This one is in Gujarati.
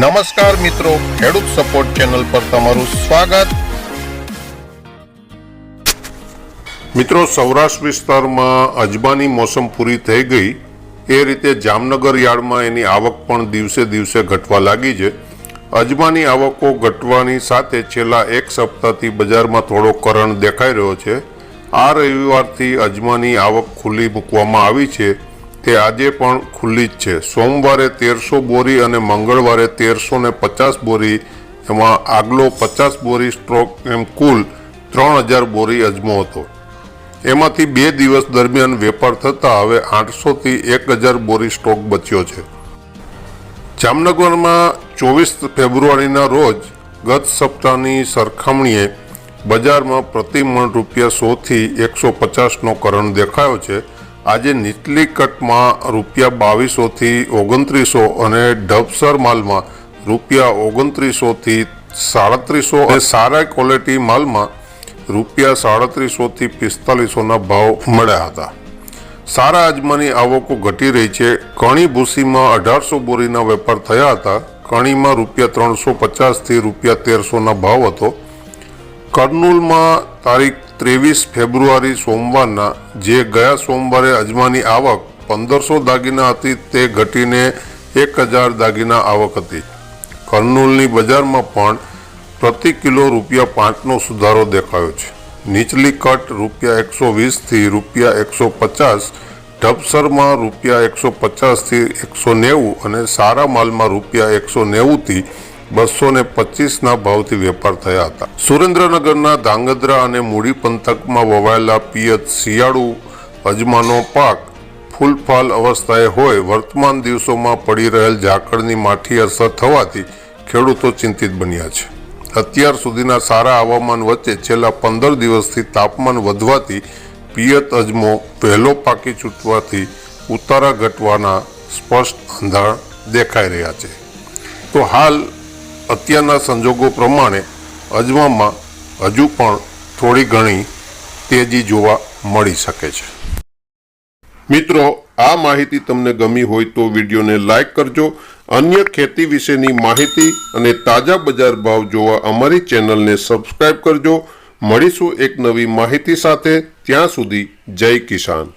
નમસ્કાર મિત્રો, ખેડૂત સપોર્ટ ચેનલ પર તમારું સ્વાગત. મિત્રો, સૌરાષ્ટ્ર વિસ્તારમાં અજમાની મોસમ પૂરી થઈ ગઈ. એ રીતે જામનગર યાર્ડમાં એની આવક પણ દિવસે દિવસે ઘટવા લાગી છે. અજમાની આવકો ઘટવાની સાથે છેલ્લા એક સપ્તાહથી બજારમાં થોડો કરણ દેખાઈ રહ્યો છે. આ રવિવારથી અજમાની આવક ખુલ્લી મૂકવામાં આવી છે. તે આજે પણ ખુલ્લી જ છે. સોમવારે તેરસો બોરી અને મંગળવારે તેરસો ને પચાસ બોરી, એમાં આગલો પચાસ બોરી સ્ટ્રોક એમ કુલ ત્રણ હજાર બોરી અજમો હતો. એમાંથી બે દિવસ દરમિયાન વેપાર થતાં હવે આઠસોથી એક હજાર બોરી સ્ટોક બચ્યો છે. જામનગરમાં ચોવીસ ફેબ્રુઆરીના રોજ ગત સપ્તાહની સરખામણીએ બજારમાં પ્રતિ મણ રૂપિયા સોથી એકસો પચાસનો કરણ દેખાયો છે. આજે નીચલી કટમાં રૂપિયા બાવીસોથી ઓગણત્રીસો અને ઢબસર માલમાં રૂપિયા ઓગણત્રીસોથી સાડત્રીસો અને સારા ક્વોલિટી માલમાં રૂપિયા સાડત્રીસોથી પિસ્તાલીસોના ભાવ મળ્યા હતા. સારા અજમાની આવકો ઘટી રહી છે. કણી ભૂસીમાં અઢારસો બોરીના વેપાર થયા હતા. કણીમાં રૂપિયા ત્રણસો પચાસથી રૂપિયા તેરસોના ભાવ હતો. કર્નૂલમાં તારીખ ત્રેવીસ ફેબ્રુઆરી સોમવારના, જે ગયા સોમવારે અજમાની આવક પંદરસો દાગીના હતી, તે ઘટીને એક હજાર દાગીના આવક હતી. કર્નૂલની બજારમાં પણ પ્રતિ કિલો રૂપિયા પાંચનો સુધારો દેખાયો છે. નીચલી કટ રૂપિયા એકસો વીસથી રૂપિયા એકસો પચાસ, ઢબસરમાં રૂપિયા એકસો પચાસથી એકસો નેવું અને સારા માલમાં રૂપિયા એકસો નેવુંથી બસો ને પચીસના ભાવથી વેપાર થયા હતા. સુરેન્દ્રનગરના ધાંગધ્રા અને મૂડી પંથકમાં વવાયેલા પિયત શિયાળુ અજમાનો પાક ફૂલફાલ અવસ્થાએ હોય, વર્તમાન દિવસોમાં પડી રહેલ ઝાકળની માઠી અસર થવાથી ખેડૂતો ચિંતિત બન્યા છે. અત્યાર સુધીના સારા હવામાન વચ્ચે છેલ્લા પંદર દિવસથી તાપમાન વધવાથી પિયત અજમો પહેલો પાકી છૂટવાથી ઉતારા ઘટવાના સ્પષ્ટ અંધાર દેખાઈ રહ્યા છે. તો હાલ અત્યારના સંજોગો પ્રમાણે અજમામાં હજુ પણ થોડી ઘણી તેજી જોવા મળી શકે છે. મિત્રો, આ માહિતી તમને ગમી હોય તો વિડીયોને લાઈક કરજો. અન્ય ખેતી વિશેની માહિતી અને તાજા બજાર ભાવ જોવા અમારી ચેનલને સબસ્ક્રાઇબ કરજો. મળીશું એક નવી માહિતી સાથે. ત્યાં સુધી જય કિસાન.